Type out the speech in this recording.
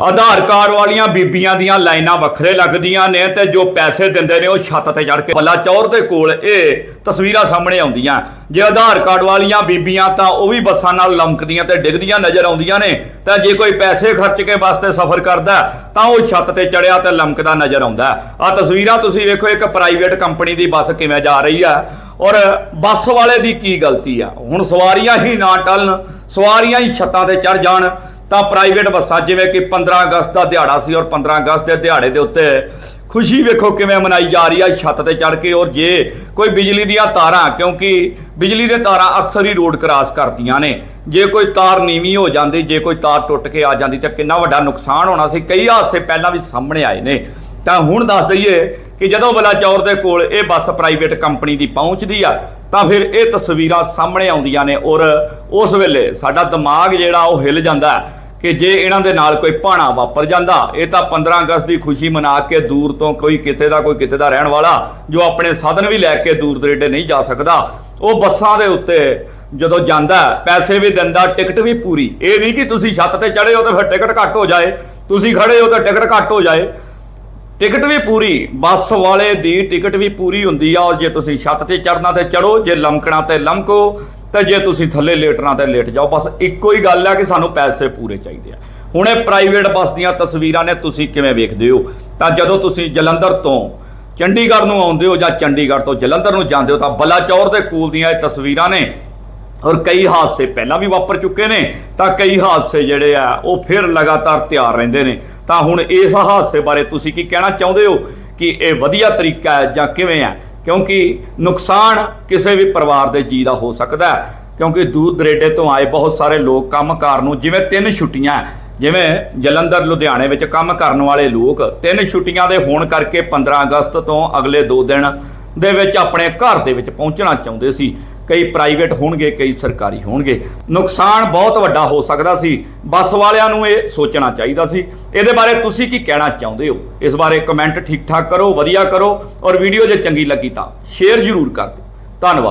ਆਧਾਰ card ਵਾਲੀਆਂ ਬੀਬੀਆਂ ਦੀਆਂ ਲਾਈਨਾਂ ਵੱਖਰੇ ਲੱਗਦੀਆਂ ਨੇ ਤੇ ਜੋ ਪੈਸੇ ਦਿੰਦੇ ਨੇ ਉਹ ਛੱਤ ਤੇ ਚੜ ਕੇ ਬੱਲਾ ਚੌਰ ਦੇ ਕੋਲ ਇਹ ਤਸਵੀਰਾਂ ਸਾਹਮਣੇ ਆਉਂਦੀਆਂ। ਜੇ ਆਧਾਰ ਕਾਰਡ ਵਾਲੀਆਂ ਬੀਬੀਆਂ ਤਾਂ ਉਹ ਵੀ ਬੱਸਾਂ ਨਾਲ ਲਮਕਦੀਆਂ ਤੇ ਡਿੱਗਦੀਆਂ ਨਜ਼ਰ ਆਉਂਦੀਆਂ ਨੇ। ਤਾਂ ਜੇ ਕੋਈ ਪੈਸੇ ਖਰਚ ਕੇ ਬੱਸ ਤੇ ਸਫ਼ਰ ਕਰਦਾ ਤਾਂ ਉਹ ਛੱਤ ਤੇ ਚੜਿਆ ਤੇ ਲਮਕਦਾ ਨਜ਼ਰ ਆਉਂਦਾ ਆ ਤਸਵੀਰਾਂ ਤੁਸੀਂ ਵੇਖੋ, ਇੱਕ ਪ੍ਰਾਈਵੇਟ ਕੰਪਨੀ ਦੀ ਬੱਸ ਕਿਵੇਂ ਜਾ ਰਹੀ ਆ ਔਰ ਬੱਸ ਵਾਲੇ ਦੀ ਕੀ ਗਲਤੀ ਆ? ਹੁਣ ਸਵਾਰੀਆਂ ਹੀ ਨਾ ਟਲਣ, ਸਵਾਰੀਆਂ ਹੀ ਛੱਤਾਂ ਤੇ ਚੜ ਜਾਣ। ਤਾਂ ਪ੍ਰਾਈਵੇਟ ਬੱਸਾਂ, ਜਿਵੇਂ ਕਿ 15 ਅਗਸਤ ਦਾ ਦਿਹਾੜਾ ਸੀ ਔਰ 15 ਅਗਸਤ ਦੇ ਦਿਹਾੜੇ ਦੇ ਉੱਤੇ ਖੁਸ਼ੀ ਵੇਖੋ ਕਿਵੇਂ ਮਨਾਈ ਜਾ ਰਹੀ ਆ, ਛੱਤ ਤੇ ਚੜ ਕੇ ਔਰ ਜੇ ਕੋਈ ਬਿਜਲੀ ਦੀਆਂ ਤਾਰਾਂ, ਕਿਉਂਕਿ ਬਿਜਲੀ ਦੇ ਤਾਰਾਂ ਅਕਸਰ ਹੀ ਰੋਡ ਕਰਾਸ ਕਰਦੀਆਂ ਨੇ, ਜੇ ਕੋਈ ਤਾਰ ਨੀਵੀਂ ਹੋ ਜਾਂਦੀ, ਜੇ ਕੋਈ ਤਾਰ ਟੁੱਟ ਕੇ ਆ ਜਾਂਦੀ ਤਾਂ ਕਿੰਨਾ ਵੱਡਾ ਨੁਕਸਾਨ ਹੋਣਾ ਸੀ, ਕਈ ਹਾਦਸੇ ਪਹਿਲਾਂ ਵੀ ਸਾਹਮਣੇ ਆਏ ਨੇ। ਤਾਂ ਹੁਣ ਦੱਸ ਦਈਏ ਕਿ ਜਦੋਂ ਬਲਾਚੌਰ ਦੇ ਕੋਲ ਇਹ ਬੱਸ ਪ੍ਰਾਈਵੇਟ ਕੰਪਨੀ ਦੀ ਪਹੁੰਚਦੀ ਆ, ਤਾਂ ਫਿਰ ਇਹ ਤਸਵੀਰਾਂ ਸਾਹਮਣੇ ਆਉਂਦੀਆਂ ਨੇ ਔਰ ਉਸ ਵੇਲੇ ਸਾਡਾ ਦਿਮਾਗ ਜਿਹੜਾ ਉਹ ਹਿੱਲ ਜਾਂਦਾ। ਹੈ ਕਿ ਜੇ ਇਹਨਾਂ ਦੇ ਨਾਲ ਕੋਈ ਭਾਣਾ ਵਾਪਰ ਜਾਂਦਾ, ਇਹ ਤਾਂ 15 ਅਗਸਤ ਦੀ ਖੁਸ਼ੀ ਮਨਾ ਕੇ ਦੂਰ ਤੋਂ ਕੋਈ ਕਿਤੇ ਦਾ ਕੋਈ ਕਿਤੇ ਦਾ ਰਹਿਣ ਵਾਲਾ, ਜੋ ਆਪਣੇ ਸਾਧਨ ਵੀ ਲੈ ਕੇ ਦੂਰ ਦਰੇਡੇ ਨਹੀਂ ਜਾ ਸਕਦਾ, ਉਹ ਬੱਸਾਂ ਦੇ ਉੱਤੇ ਜਦੋਂ ਜਾਂਦਾ, ਪੈਸੇ ਵੀ ਦਿੰਦਾ, ਟਿਕਟ ਵੀ ਪੂਰੀ। ਇਹ ਨਹੀਂ ਕਿ ਤੁਸੀਂ ਛੱਤ ਤੇ ਚੜ੍ਹੇ ਹੋ ਤਾਂ ਫਿਰ ਟਿਕਟ ਘੱਟ ਹੋ ਜਾਏ, ਤੁਸੀਂ ਖੜੇ ਹੋ ਤਾਂ ਟਿਕਟ ਘੱਟ ਹੋ ਜਾਏ। ਟਿਕਟ ਵੀ ਪੂਰੀ, ਬੱਸ ਵਾਲੇ ਦੀ ਟਿਕਟ ਵੀ ਪੂਰੀ ਹੁੰਦੀ ਆ, ਔਰ ਜੇ ਤੁਸੀਂ ਛੱਤ ਤੇ ਚੜਨਾ ਤੇ ਚੜੋ ਜੇ ਲਮਕਣਾ ਤੇ ਲਮਕੋ, ਤੇ ਜੇ ਤੁਸੀਂ ਥੱਲੇ ਲੇਟਣਾ ਤੇ ਲੇਟ ਜਾਓ, ਬਸ ਇੱਕੋ ਹੀ ਗੱਲ ਆ ਕਿ ਸਾਨੂੰ ਪੈਸੇ ਪੂਰੇ ਚਾਹੀਦੇ ਆ। ਹੁਣ ਇਹ ਪ੍ਰਾਈਵੇਟ ਬੱਸ ਦੀਆਂ ਤਸਵੀਰਾਂ ਨੇ, ਤੁਸੀਂ ਕਿਵੇਂ ਵੇਖਦੇ ਹੋ? ਤਾਂ ਜਦੋਂ ਤੁਸੀਂ ਜਲੰਧਰ ਤੋਂ ਚੰਡੀਗੜ੍ਹ ਨੂੰ ਆਉਂਦੇ ਹੋ ਜਾਂ ਚੰਡੀਗੜ੍ਹ ਤੋਂ ਜਲੰਧਰ ਨੂੰ ਜਾਂਦੇ ਹੋ, ਤਾਂ ਬਲਾਚੌਰ ਦੇ ਕੋਲ ਦੀਆਂ ਇਹ ਤਸਵੀਰਾਂ ਨੇ, ਔਰ ਕਈ ਹਾਦਸੇ ਪਹਿਲਾਂ ਵੀ ਵਾਪਰ ਚੁੱਕੇ ਨੇ, ਤਾਂ ਕਈ ਹਾਦਸੇ ਜਿਹੜੇ ਆ, ਉਹ ਫਿਰ ਲਗਾਤਾਰ ਤਿਆਰ ਰਹਿੰਦੇ ਨੇ। ਤਾਂ ਹੁਣ ਇਸ ਹਾਦਸੇ ਬਾਰੇ ਤੁਸੀਂ ਕੀ ਕਹਿਣਾ ਚਾਹੁੰਦੇ ਹੋ ਕਿ ਇਹ ਵਧੀਆ ਤਰੀਕਾ ਹੈ ਜਾਂ ਕਿਵੇਂ ਹੈ? ਕਿਉਂਕਿ ਨੁਕਸਾਨ ਕਿਸੇ ਵੀ ਪਰਿਵਾਰ ਦੇ ਜੀ ਦਾ ਹੋ ਸਕਦਾ ਹੈ। ਕਿਉਂਕਿ ਦੂਰ ਦਰੇਡੇ ਤੋਂ ਆਏ ਬਹੁਤ ਸਾਰੇ ਲੋਕ ਕੰਮਕਾਰ ਨੂੰ ਜਿਵੇਂ ਤਿੰਨ ਛੁੱਟੀਆਂ ਜਿਵੇਂ ਜਲੰਧਰ, ਲੁਧਿਆਣੇ ਵਿੱਚ ਕੰਮ ਕਰਨ ਵਾਲੇ ਲੋਕ, ਤਿੰਨ ਛੁੱਟੀਆਂ ਦੇ ਹੋਣ ਕਰਕੇ 15 ਅਗਸਤ ਤੋਂ ਅਗਲੇ 2 ਦਿਨ ਦੇ ਵਿੱਚ ਆਪਣੇ ਘਰ ਦੇ ਵਿੱਚ ਪਹੁੰਚਣਾ ਚਾਹੁੰਦੇ ਸੀ। ਕਈ ਪ੍ਰਾਈਵੇਟ ਹੋਣਗੇ, ਕਈ ਸਰਕਾਰੀ ਹੋਣਗੇ। ਨੁਕਸਾਨ ਬਹੁਤ ਵੱਡਾ ਹੋ ਸਕਦਾ ਸੀ। ਬੱਸ ਵਾਲਿਆਂ ਨੂੰ ਇਹ ਸੋਚਣਾ ਚਾਹੀਦਾ ਸੀ। ਇਹਦੇ ਬਾਰੇ ਤੁਸੀਂ ਕੀ ਕਹਿਣਾ ਚਾਹੁੰਦੇ ਹੋ? ਇਸ ਬਾਰੇ ਕਮੈਂਟ ਠੀਕ ਠਾਕ ਕਰੋ, ਵਧੀਆ ਕਰੋ ਔਰ ਵੀਡੀਓ ਜੇ ਚੰਗੀ ਲੱਗੀ ਤਾਂ ਸ਼ੇਅਰ ਜ਼ਰੂਰ ਕਰ ਦਿਓ। ਧੰਨਵਾਦ।